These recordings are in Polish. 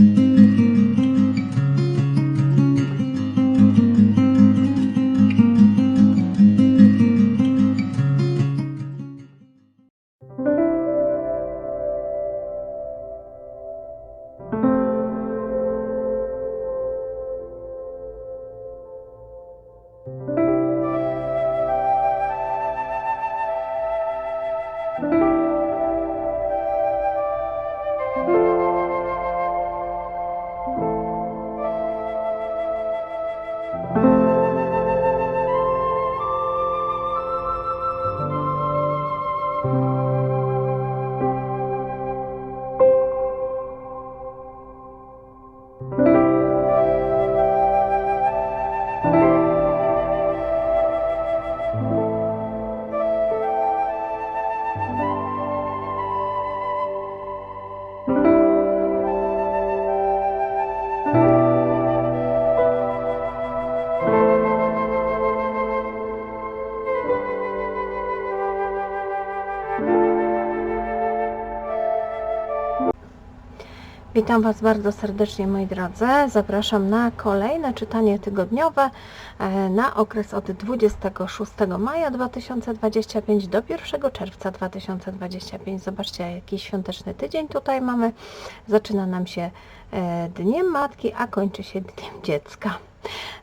Mm-hmm. Witam Was bardzo serdecznie moi drodzy. Zapraszam na kolejne czytanie tygodniowe e, na okres od 26 maja 2025 do 1 czerwca 2025. Zobaczcie jaki świąteczny tydzień tutaj mamy. Zaczyna nam się e, Dniem Matki, a kończy się Dniem Dziecka.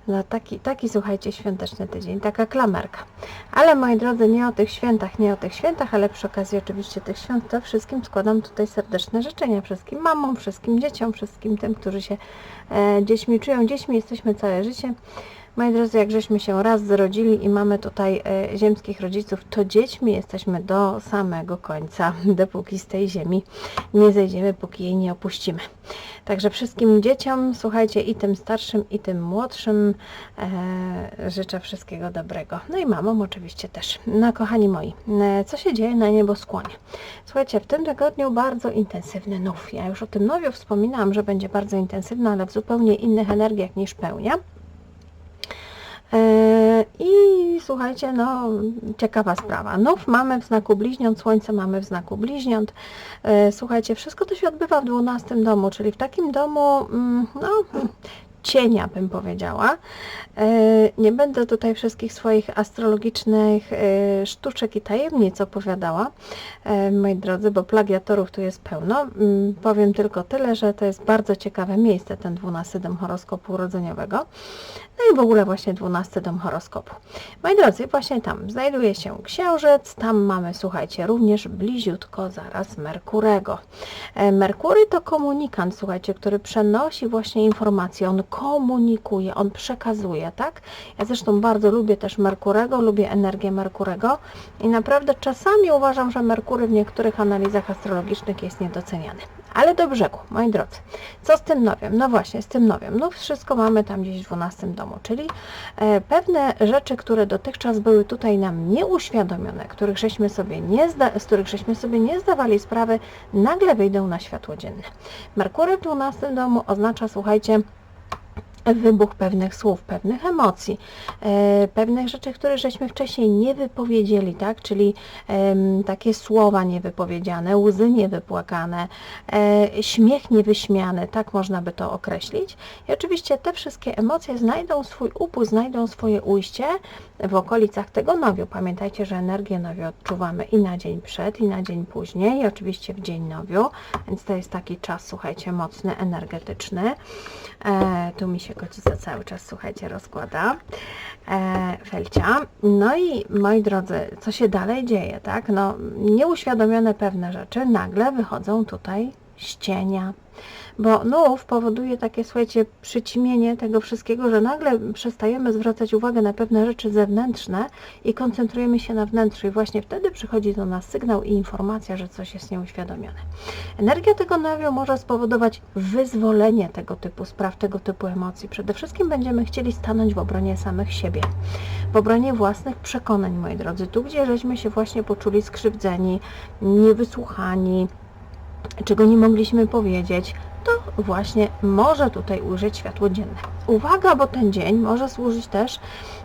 No taki, taki słuchajcie, świąteczny tydzień, taka klamerka. Ale moi drodzy, nie o tych świętach, nie o tych świętach, ale przy okazji oczywiście tych świąt, to wszystkim składam tutaj serdeczne życzenia. Wszystkim mamom, wszystkim dzieciom, wszystkim tym, którzy się e, dziećmi czują. Dziećmi jesteśmy całe życie. Moi drodzy, jak żeśmy się raz zrodzili i mamy tutaj e, ziemskich rodziców, to dziećmi jesteśmy do samego końca, dopóki z tej ziemi nie zejdziemy, póki jej nie opuścimy. Także wszystkim dzieciom, słuchajcie, i tym starszym, i tym młodszym e, życzę wszystkiego dobrego. No i mamom oczywiście też. No kochani moi, e, co się dzieje na nieboskłonie? Słuchajcie, w tym tygodniu bardzo intensywny nów. Ja już o tym nowiu wspominałam, że będzie bardzo intensywny, ale w zupełnie innych energiach niż pełnia. E, I słuchajcie, no ciekawa sprawa. Nów mamy w znaku bliźniąt, słońce mamy w znaku bliźniąt. E, słuchajcie, wszystko to się odbywa w 12 domu, czyli w takim domu, mm, no cienia, bym powiedziała. E, nie będę tutaj wszystkich swoich astrologicznych e, sztuczek i tajemnic opowiadała, e, moi drodzy, bo plagiatorów tu jest pełno. Mm, powiem tylko tyle, że to jest bardzo ciekawe miejsce, ten 12 dom horoskopu urodzeniowego. No i w ogóle właśnie 12 dom horoskopu. Moi drodzy, właśnie tam znajduje się księżyc, tam mamy, słuchajcie, również bliziutko zaraz Merkurego. Merkury to komunikant, słuchajcie, który przenosi właśnie informacje, on komunikuje, on przekazuje, tak? Ja zresztą bardzo lubię też Merkurego, lubię energię Merkurego i naprawdę czasami uważam, że Merkury w niektórych analizach astrologicznych jest niedoceniany. Ale do brzegu, moi drodzy. Co z tym nowiem? No właśnie, z tym nowiem. No wszystko mamy tam gdzieś w 12 domu, czyli e, pewne rzeczy, które dotychczas były tutaj nam nieuświadomione, których żeśmy sobie nie z których żeśmy sobie nie zdawali sprawy, nagle wyjdą na światło dzienne. Merkury w 12 domu oznacza, słuchajcie, wybuch pewnych słów, pewnych emocji, e, pewnych rzeczy, które żeśmy wcześniej nie wypowiedzieli, tak? Czyli takie słowa niewypowiedziane, łzy niewypłakane, e, śmiech niewyśmiany, tak można by to określić. I oczywiście te wszystkie emocje znajdą swój upust, znajdą swoje ujście w okolicach tego nowiu. Pamiętajcie, że energię nowiu odczuwamy i na dzień przed, i na dzień później, i oczywiście w dzień nowiu, więc to jest taki czas, słuchajcie, mocny, energetyczny. E, tu mi się kocica cały czas, słuchajcie, rozkłada. E, Felcia. No i moi drodzy, co się dalej dzieje, tak? No, nieuświadomione pewne rzeczy nagle wychodzą tutaj z cienia, bo nów powoduje takie, słuchajcie, przyćmienie tego wszystkiego, że nagle przestajemy zwracać uwagę na pewne rzeczy zewnętrzne i koncentrujemy się na wnętrzu i właśnie wtedy przychodzi do nas sygnał i informacja, że coś jest nieuświadomione. Energia tego nowiu może spowodować wyzwolenie tego typu spraw, tego typu emocji. Przede wszystkim będziemy chcieli stanąć w obronie samych siebie, w obronie własnych przekonań, moi drodzy. Tu, gdzie żeśmy się właśnie poczuli skrzywdzeni, niewysłuchani, czego nie mogliśmy powiedzieć, to właśnie może tutaj ujrzeć światło dzienne. Uwaga, bo ten dzień może służyć też,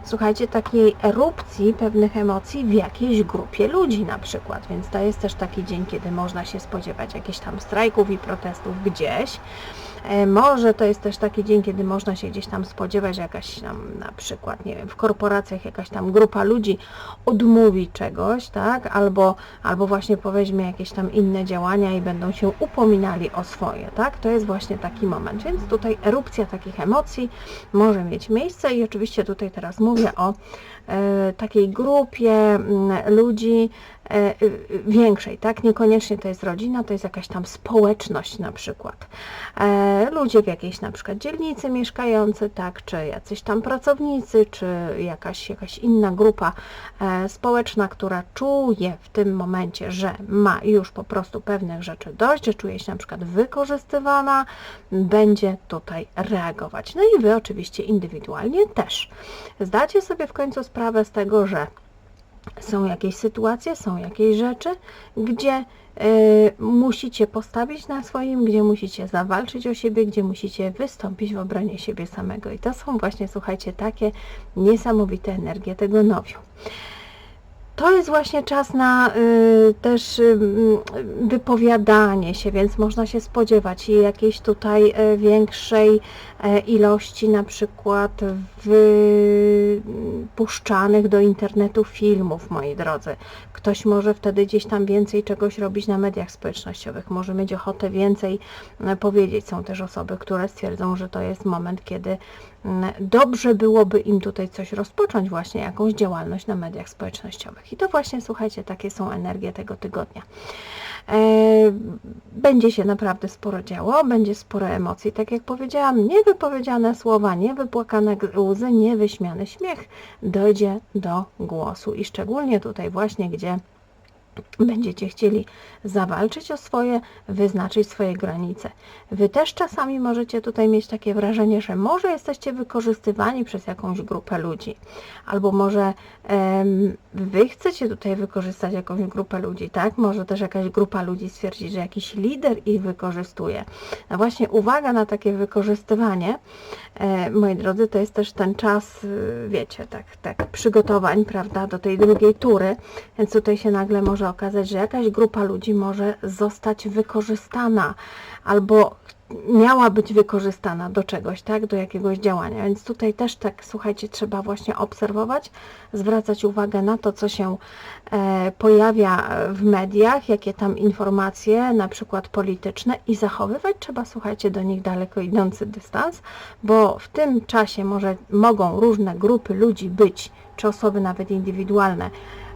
słuchajcie, takiej erupcji pewnych emocji w jakiejś grupie ludzi na przykład, więc to jest też taki dzień, kiedy można się spodziewać jakichś tam strajków i protestów gdzieś, Może to jest też taki dzień, kiedy można się gdzieś tam spodziewać, że jakaś tam na przykład, nie wiem, w korporacjach jakaś tam grupa ludzi odmówi czegoś, tak, albo, albo właśnie poweźmie jakieś tam inne działania i będą się upominali o swoje, tak, to jest właśnie taki moment, więc tutaj erupcja takich emocji może mieć miejsce i oczywiście tutaj teraz mówię o e, takiej grupie mm, ludzi e, większej, tak? Niekoniecznie to jest rodzina, to jest jakaś tam społeczność na przykład. E, ludzie w jakiejś na przykład dzielnicy mieszkający, tak? Czy jacyś tam pracownicy, czy jakaś, jakaś inna grupa e, społeczna, która czuje w tym momencie, że ma już po prostu pewnych rzeczy dość, że czuje się na przykład wykorzystywana, będzie tutaj reagować. No i Wy oczywiście indywidualnie też. Zdacie sobie w końcu sprawę z tego, że są jakieś sytuacje, są jakieś rzeczy, gdzie y, musicie postawić na swoim, gdzie musicie zawalczyć o siebie, gdzie musicie wystąpić w obronie siebie samego. I to są właśnie, słuchajcie, takie niesamowite energie tego nowiu. To jest właśnie czas na y, też y, mm, wypowiadanie się, więc można się spodziewać jakiejś tutaj y, większej e, ilości na przykład wypuszczanych do internetu filmów, moi drodzy. Ktoś może wtedy gdzieś tam więcej czegoś robić na mediach społecznościowych, może mieć ochotę więcej powiedzieć. Są też osoby, które stwierdzą, że to jest moment, kiedy dobrze byłoby im tutaj coś rozpocząć, właśnie jakąś działalność na mediach społecznościowych. I to właśnie, słuchajcie, takie są energie tego tygodnia. E, Będzie się naprawdę sporo działo, będzie sporo emocji, tak jak powiedziałam, niewypowiedziane słowa, niewypłakane łzy, niewyśmiany śmiech dojdzie do głosu. I szczególnie tutaj właśnie, gdzie będziecie chcieli zawalczyć o swoje, wyznaczyć swoje granice. Wy też czasami możecie tutaj mieć takie wrażenie, że może jesteście wykorzystywani przez jakąś grupę ludzi, albo może em, wy chcecie tutaj wykorzystać jakąś grupę ludzi, tak? Może też jakaś grupa ludzi stwierdzić, że jakiś lider ich wykorzystuje. No właśnie uwaga na takie wykorzystywanie, e, moi drodzy, to jest też ten czas, y, wiecie, tak, tak, przygotowań, prawda, do tej drugiej tury, więc tutaj się nagle może okazać, że jakaś grupa ludzi może zostać wykorzystana albo miała być wykorzystana do czegoś, tak, do jakiegoś działania. Więc tutaj też tak, słuchajcie, trzeba właśnie obserwować, zwracać uwagę na to, co się e, pojawia w mediach, jakie tam informacje, na przykład polityczne i zachowywać trzeba, słuchajcie, do nich daleko idący dystans, bo w tym czasie może, mogą różne grupy ludzi być, czy osoby nawet indywidualne,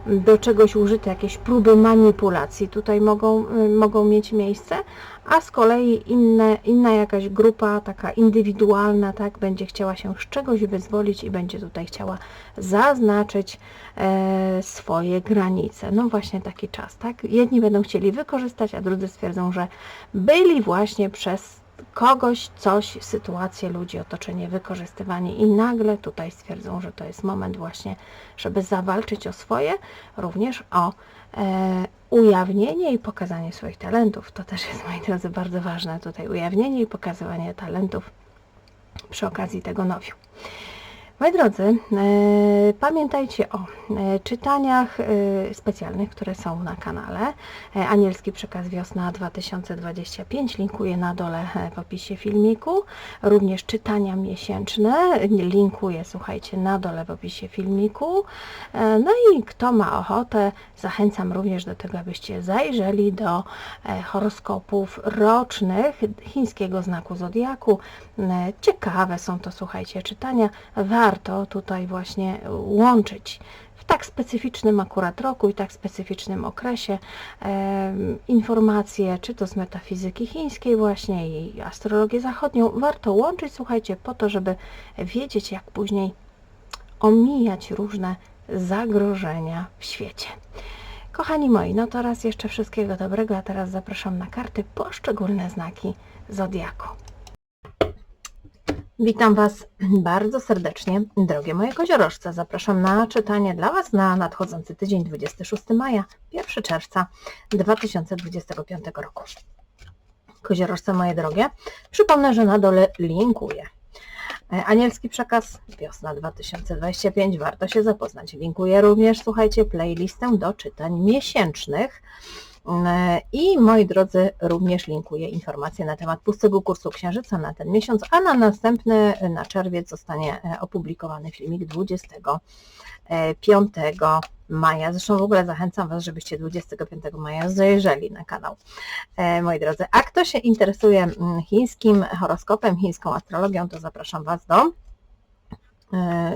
do czegoś użyte, jakieś próby manipulacji tutaj mogą, y, mogą mieć miejsce, a z kolei inne, inna jakaś grupa, taka indywidualna, tak, będzie chciała się z czegoś wyzwolić i będzie tutaj chciała zaznaczyć e, swoje granice. No właśnie taki czas, tak? Jedni będą chcieli wykorzystać, a drudzy stwierdzą, że byli właśnie przez kogoś, coś, sytuację, ludzi, otoczenie wykorzystywani i nagle tutaj stwierdzą, że to jest moment właśnie, żeby zawalczyć o swoje, również o e, ujawnienie i pokazanie swoich talentów. To też jest, moi drodzy, bardzo ważne tutaj, ujawnienie i pokazywanie talentów przy okazji tego nowiu. Moi drodzy, e, pamiętajcie o e, czytaniach e, specjalnych, które są na kanale. Anielski Przekaz Wiosna 2025, linkuję na dole w opisie filmiku. Również czytania miesięczne, linkuję, słuchajcie, na dole w opisie filmiku. No i kto ma ochotę, zachęcam również do tego, abyście zajrzeli do horoskopów rocznych chińskiego znaku zodiaku. Ciekawe są to, słuchajcie, czytania. Warto tutaj właśnie łączyć w tak specyficznym akurat roku i tak specyficznym okresie em, informacje, czy to z metafizyki chińskiej właśnie i astrologię zachodnią, warto łączyć, słuchajcie, po to, żeby wiedzieć, jak później omijać różne zagrożenia w świecie. Kochani moi, no to raz jeszcze wszystkiego dobrego, a teraz zapraszam na karty poszczególne znaki Zodiaku. Witam Was bardzo serdecznie, drogie moje koziorożce. Zapraszam na czytanie dla Was na nadchodzący tydzień 26 maja, 1 czerwca 2025 roku. Koziorożce moje drogie, przypomnę, że na dole linkuję. E, Anielski przekaz wiosna 2025, warto się zapoznać. Linkuję również, słuchajcie, playlistę do czytań miesięcznych I moi drodzy, również linkuję informacje na temat pustego kursu Księżyca na ten miesiąc, a na następny, na czerwiec zostanie e, opublikowany filmik 25 maja. Zresztą w ogóle zachęcam Was, żebyście 25 maja zajrzeli na kanał, e, moi drodzy. A kto się interesuje mm, chińskim horoskopem, chińską astrologią, to zapraszam Was do E,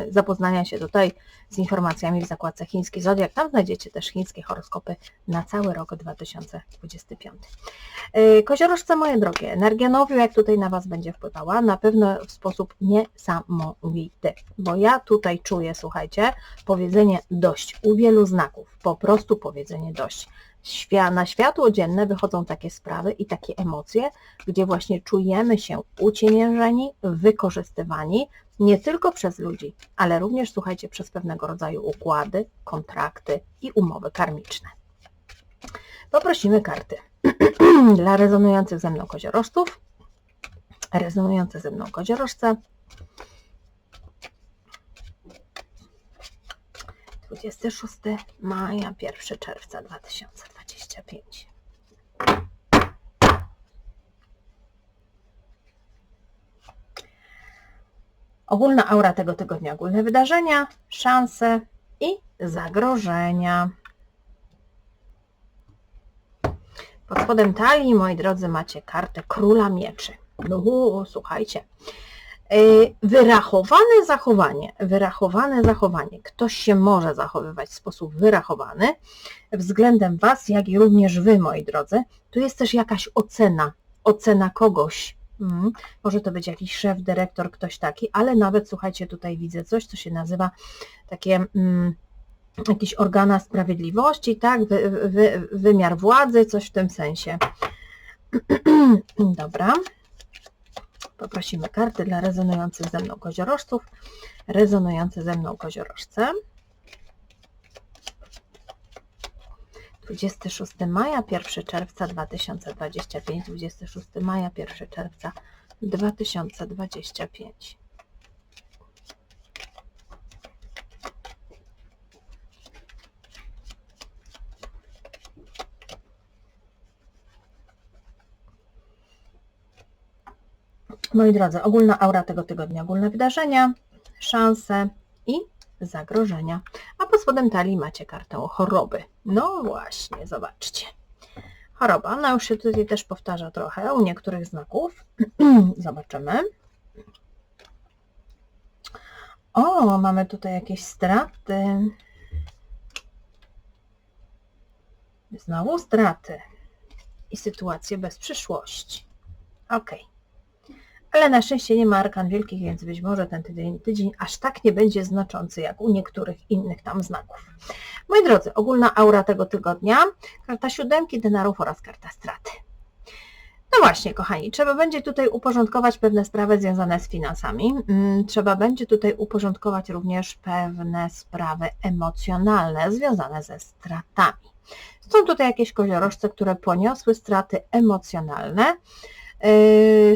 zapoznania się tutaj z informacjami w zakładce Chiński Zodiak. Tam znajdziecie też chińskie horoskopy na cały rok 2025. E, koziorożce moje drogie, energia nowiu jak tutaj na Was będzie wpływała, na pewno w sposób niesamowity, bo ja tutaj czuję, słuchajcie, powiedzenie dość u wielu znaków, po prostu powiedzenie dość. Na światło dzienne wychodzą takie sprawy i takie emocje, gdzie właśnie czujemy się uciemiężeni, wykorzystywani, nie tylko przez ludzi, ale również, słuchajcie, przez pewnego rodzaju układy, kontrakty i umowy karmiczne. Poprosimy karty dla rezonujących ze mną koziorożców, rezonujące ze mną koziorożce, 26 maja, 1 czerwca 2025. Ogólna aura tego tygodnia, ogólne wydarzenia, szanse i zagrożenia. Pod spodem talii, moi drodzy, macie kartę Króla Mieczy. No, słuchajcie. Y, wyrachowane zachowanie, wyrachowane zachowanie. Ktoś się może zachowywać w sposób wyrachowany względem Was, jak i również Wy, moi drodzy. Tu jest też jakaś ocena, ocena kogoś, Mhm. Może to być jakiś szef, dyrektor, ktoś taki, ale nawet słuchajcie, tutaj widzę coś, co się nazywa takie mm, jakiś organa sprawiedliwości, tak, wy, wy, wymiar władzy, coś w tym sensie. Dobra. Poprosimy karty dla rezonujących ze mną koziorożców, rezonujące ze mną koziorożce. 26 maja, 1 czerwca 2025, 26 maja, 1 czerwca 2025. Moi drodzy, ogólna aura tego tygodnia, ogólne wydarzenia, szanse i zagrożenia. A pod spodem talii macie kartę choroby. No właśnie, zobaczcie. Choroba, no już się tutaj też powtarza trochę u niektórych znaków. Zobaczymy. O, mamy tutaj jakieś straty. Znowu straty. I sytuacje bez przyszłości. Okej. Okay ale na szczęście nie ma arkan wielkich, więc być może ten tydzień, tydzień aż tak nie będzie znaczący jak u niektórych innych tam znaków. Moi drodzy, ogólna aura tego tygodnia, karta siódemki denarów oraz karta straty. No właśnie, kochani, trzeba będzie tutaj uporządkować pewne sprawy związane z finansami. Mm, trzeba będzie tutaj uporządkować również pewne sprawy emocjonalne związane ze stratami. Są tutaj jakieś koziorożce, które poniosły straty emocjonalne,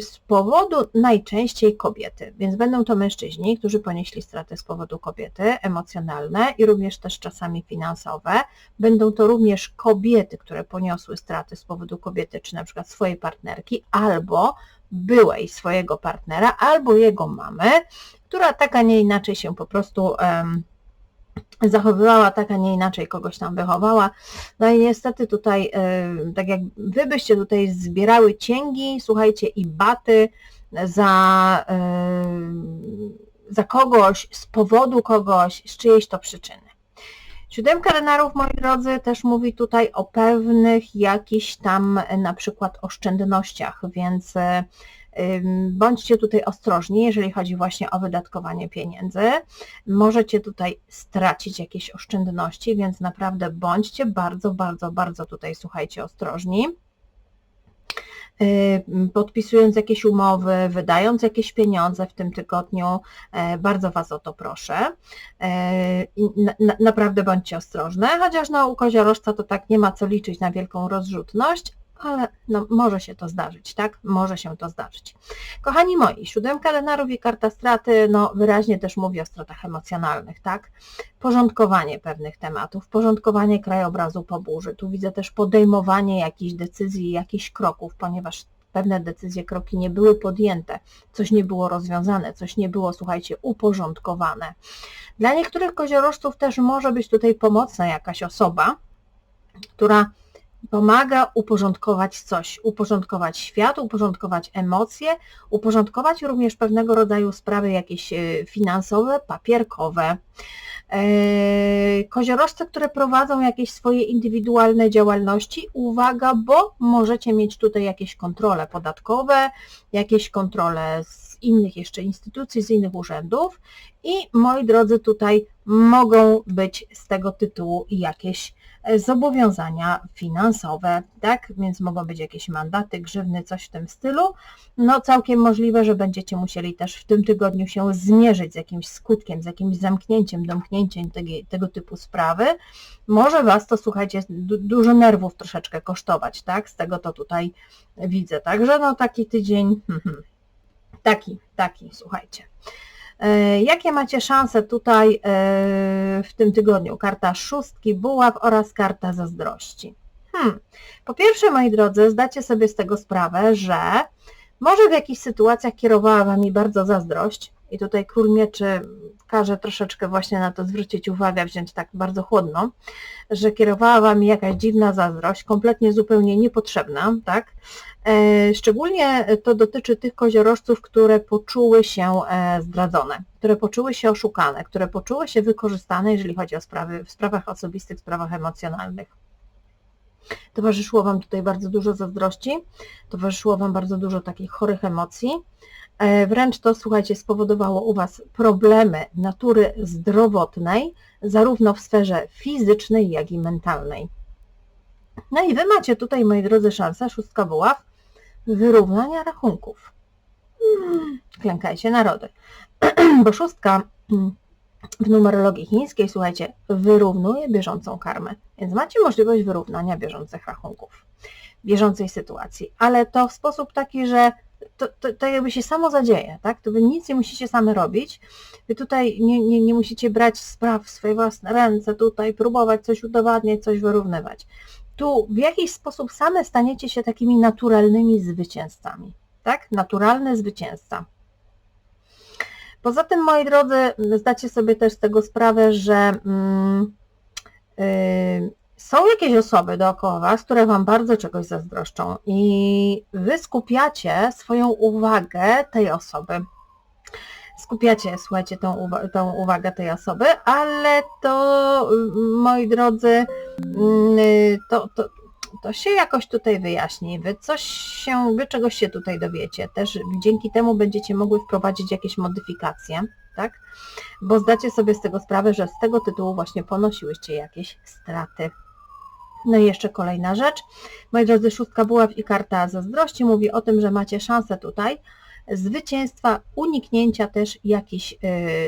z powodu najczęściej kobiety, więc będą to mężczyźni, którzy ponieśli straty z powodu kobiety, emocjonalne i również też czasami finansowe. Będą to również kobiety, które poniosły straty z powodu kobiety, czy na przykład swojej partnerki, albo byłej swojego partnera, albo jego mamy, która tak, a nie inaczej się po prostu um, zachowywała tak, a nie inaczej kogoś tam wychowała. No i niestety tutaj, e, tak jak wy byście tutaj zbierały cięgi, słuchajcie, i baty za, e, za kogoś, z powodu kogoś, z czyjejś to przyczyny. Siódemka denarów, moi drodzy, też mówi tutaj o pewnych jakichś tam na przykład oszczędnościach, więc Bądźcie tutaj ostrożni, jeżeli chodzi właśnie o wydatkowanie pieniędzy. Możecie tutaj stracić jakieś oszczędności, więc naprawdę bądźcie bardzo, bardzo, bardzo tutaj, słuchajcie, ostrożni podpisując jakieś umowy, wydając jakieś pieniądze w tym tygodniu, e, bardzo Was o to proszę. E, naprawdę bądźcie ostrożne, chociaż no, u koziorożca to tak nie ma co liczyć na wielką rozrzutność, ale no, może się to zdarzyć, tak? Może się to zdarzyć. Kochani moi, siódemka denarów i karta straty, no wyraźnie też mówi o stratach emocjonalnych, tak? Porządkowanie pewnych tematów, porządkowanie krajobrazu po burzy. Tu widzę też podejmowanie jakichś decyzji, jakichś kroków, ponieważ pewne decyzje, kroki nie były podjęte, coś nie było rozwiązane, coś nie było, słuchajcie, uporządkowane. Dla niektórych koziorożców też może być tutaj pomocna jakaś osoba, która pomaga uporządkować coś, uporządkować świat, uporządkować emocje, uporządkować również pewnego rodzaju sprawy jakieś e, finansowe, papierkowe. E, koziorożce, które prowadzą jakieś swoje indywidualne działalności, uwaga, bo możecie mieć tutaj jakieś kontrole podatkowe, jakieś kontrole z innych jeszcze instytucji, z innych urzędów i moi drodzy, tutaj mogą być z tego tytułu jakieś zobowiązania finansowe, tak? Więc mogą być jakieś mandaty, grzywny, coś w tym stylu. No całkiem możliwe, że będziecie musieli też w tym tygodniu się zmierzyć z jakimś skutkiem, z jakimś zamknięciem, domknięciem tego, tego typu sprawy. Może Was to, słuchajcie, du dużo nerwów troszeczkę kosztować, tak? Z tego to tutaj widzę. Także no taki tydzień, taki, taki, słuchajcie. E, jakie macie szanse tutaj e, w tym tygodniu? Karta szóstki buław oraz karta zazdrości. Hmm. Po pierwsze, moi drodzy, zdacie sobie z tego sprawę, że może w jakichś sytuacjach kierowała Wami bardzo zazdrość i tutaj Król Mieczy każe troszeczkę właśnie na to zwrócić uwagę, wziąć tak bardzo chłodno, że kierowała Wami jakaś dziwna zazdrość, kompletnie zupełnie niepotrzebna, tak? E, szczególnie to dotyczy tych koziorożców, które poczuły się e, zdradzone, które poczuły się oszukane, które poczuły się wykorzystane, jeżeli chodzi o sprawy w sprawach osobistych, w sprawach emocjonalnych. Towarzyszyło Wam tutaj bardzo dużo zazdrości, towarzyszyło Wam bardzo dużo takich chorych emocji. E, wręcz to, słuchajcie, spowodowało u Was problemy natury zdrowotnej, zarówno w sferze fizycznej, jak i mentalnej. No i Wy macie tutaj, moi drodzy, szansę, szóstka buław, wyrównania rachunków. Hmm, klękajcie narody. Bo szóstka hmm, w numerologii chińskiej, słuchajcie, wyrównuje bieżącą karmę. Więc macie możliwość wyrównania bieżących rachunków, bieżącej sytuacji. Ale to w sposób taki, że to, to, to jakby się samo zadzieje, tak? To wy nic nie musicie same robić. Wy tutaj nie, nie, nie musicie brać spraw w swoje własne ręce, tutaj próbować coś udowadniać, coś wyrównywać tu w jakiś sposób same staniecie się takimi naturalnymi zwycięzcami. Tak? Naturalny zwycięzca. Poza tym, moi drodzy, zdacie sobie też z tego sprawę, że yy, są jakieś osoby dookoła Was, które Wam bardzo czegoś zazdroszczą i Wy skupiacie swoją uwagę tej osoby. Skupiacie, słuchajcie, tą, uwa tą uwagę tej osoby, ale to, moi drodzy, mm, to, to, to się jakoś tutaj wyjaśni. Wy coś się, wy czegoś się tutaj dowiecie. Też dzięki temu będziecie mogły wprowadzić jakieś modyfikacje, tak? Bo zdacie sobie z tego sprawę, że z tego tytułu właśnie ponosiłyście jakieś straty. No i jeszcze kolejna rzecz. Moi drodzy, szóstka buław i karta zazdrości mówi o tym, że macie szansę tutaj zwycięstwa, uniknięcia też jakichś y,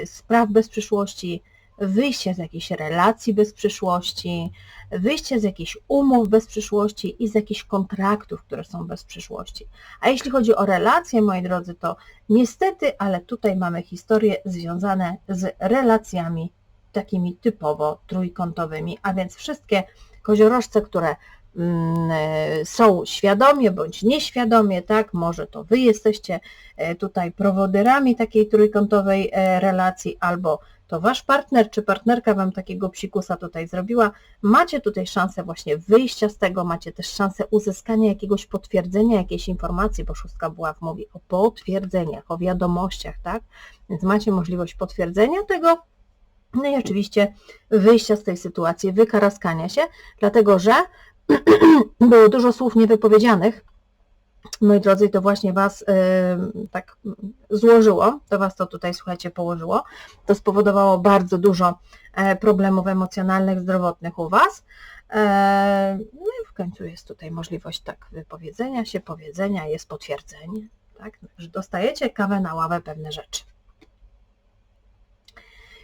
spraw bez przyszłości, wyjście z jakiejś relacji bez przyszłości, wyjście z jakichś umów bez przyszłości i z jakichś kontraktów, które są bez przyszłości. A jeśli chodzi o relacje, moi drodzy, to niestety, ale tutaj mamy historie związane z relacjami takimi typowo trójkątowymi, a więc wszystkie koziorożce, które są świadomie bądź nieświadomie, tak, może to Wy jesteście e, tutaj prowodyrami takiej trójkątowej e, relacji, albo to Wasz partner czy partnerka Wam takiego psikusa tutaj zrobiła, macie tutaj szansę właśnie wyjścia z tego, macie też szansę uzyskania jakiegoś potwierdzenia, jakiejś informacji, bo szóstka buław mówi o potwierdzeniach, o wiadomościach, tak, więc macie możliwość potwierdzenia tego, no i oczywiście wyjścia z tej sytuacji, wykaraskania się, dlatego że było dużo słów niewypowiedzianych, moi drodzy, to właśnie Was tak złożyło, to Was to tutaj, słuchajcie, położyło. To spowodowało bardzo dużo e, problemów emocjonalnych, zdrowotnych u Was. E, no i w końcu jest tutaj możliwość tak wypowiedzenia się, powiedzenia, jest potwierdzenie, tak, że dostajecie kawę na ławę pewne rzeczy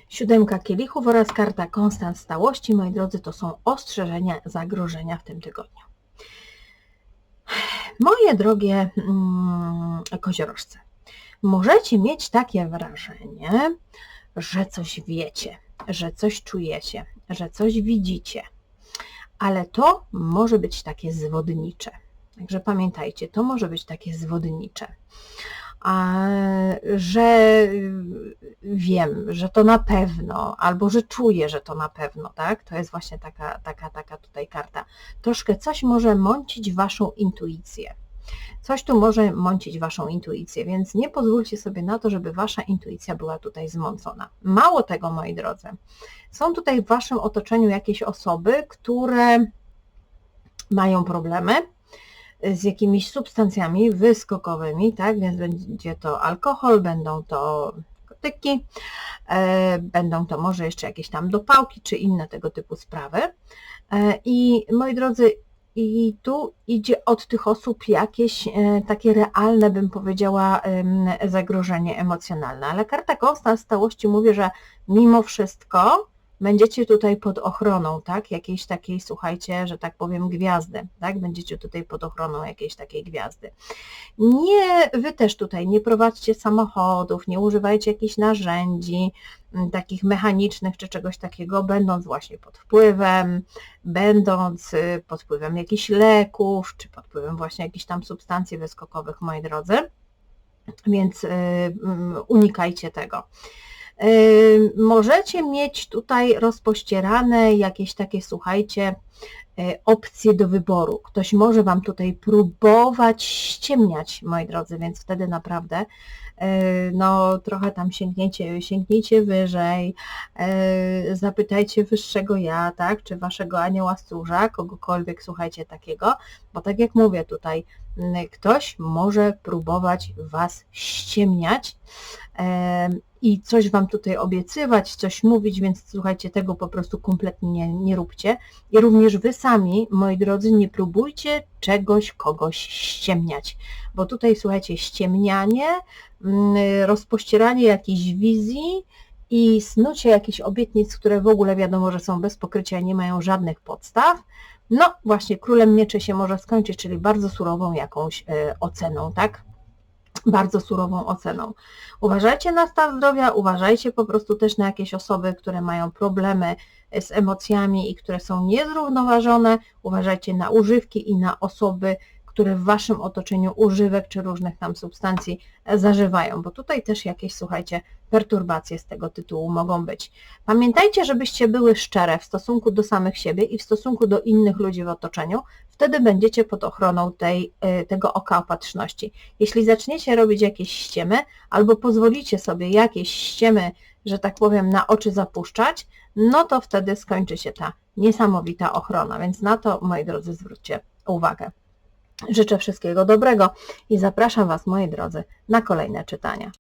siódemka kielichów oraz karta konstans stałości. Moi drodzy, to są ostrzeżenia, zagrożenia w tym tygodniu. moje drogie mm, koziorożce, możecie mieć takie wrażenie, że coś wiecie, że coś czujecie, że coś widzicie, ale to może być takie zwodnicze. Także pamiętajcie, to może być takie zwodnicze. A, że wiem, że to na pewno, albo że czuję, że to na pewno, tak? To jest właśnie taka, taka, taka tutaj karta. Troszkę coś może mącić Waszą intuicję. Coś tu może mącić Waszą intuicję, więc nie pozwólcie sobie na to, żeby Wasza intuicja była tutaj zmącona. Mało tego, moi drodzy, są tutaj w Waszym otoczeniu jakieś osoby, które mają problemy, z jakimiś substancjami wyskokowymi, tak, więc będzie to alkohol, będą to narkotyki, e, będą to może jeszcze jakieś tam dopałki, czy inne tego typu sprawy. E, I moi drodzy, i tu idzie od tych osób jakieś e, takie realne, bym powiedziała, zagrożenie emocjonalne. Ale karta Konstans stałości mówi, że mimo wszystko będziecie tutaj pod ochroną, tak, jakiejś takiej, słuchajcie, że tak powiem, gwiazdy, tak, będziecie tutaj pod ochroną jakiejś takiej gwiazdy. Nie, wy też tutaj nie prowadźcie samochodów, nie używajcie jakichś narzędzi, takich mechanicznych czy czegoś takiego, będąc właśnie pod wpływem, będąc y, pod wpływem jakichś leków, czy pod wpływem właśnie jakichś tam substancji wyskokowych, moi drodzy, więc y, unikajcie tego. Możecie mieć tutaj rozpościerane jakieś takie, słuchajcie, e, opcje do wyboru. Ktoś może Wam tutaj próbować ściemniać, moi drodzy, więc wtedy naprawdę e, no trochę tam sięgniecie, sięgnijcie wyżej, zapytajcie wyższego ja, tak, czy waszego anioła stróża, kogokolwiek, słuchajcie, takiego, bo tak jak mówię tutaj, ktoś może próbować was ściemniać, i coś Wam tutaj obiecywać, coś mówić, więc słuchajcie, tego po prostu kompletnie nie, nie róbcie. I również Wy sami, moi drodzy, nie próbujcie czegoś, kogoś ściemniać, bo tutaj, słuchajcie, ściemnianie, mm, rozpościeranie jakiejś wizji i snucie jakichś obietnic, które w ogóle wiadomo, że są bez pokrycia, nie mają żadnych podstaw, no właśnie, królem mieczy się może skończyć, czyli bardzo surową jakąś e, oceną, tak? bardzo surową oceną. Uważajcie na stan zdrowia, uważajcie po prostu też na jakieś osoby, które mają problemy z emocjami i które są niezrównoważone. Uważajcie na używki i na osoby, które w Waszym otoczeniu używek czy różnych tam substancji zażywają, bo tutaj też jakieś, słuchajcie, perturbacje z tego tytułu mogą być. Pamiętajcie, żebyście były szczere w stosunku do samych siebie i w stosunku do innych ludzi w otoczeniu, wtedy będziecie pod ochroną tej, e, tego oka opatrzności. Jeśli zaczniecie robić jakieś ściemy albo pozwolicie sobie jakieś ściemy, że tak powiem, na oczy zapuszczać, no to wtedy skończy się ta niesamowita ochrona, więc na to, moi drodzy, zwróćcie uwagę. Życzę wszystkiego dobrego i zapraszam Was, moi drodzy, na kolejne czytania.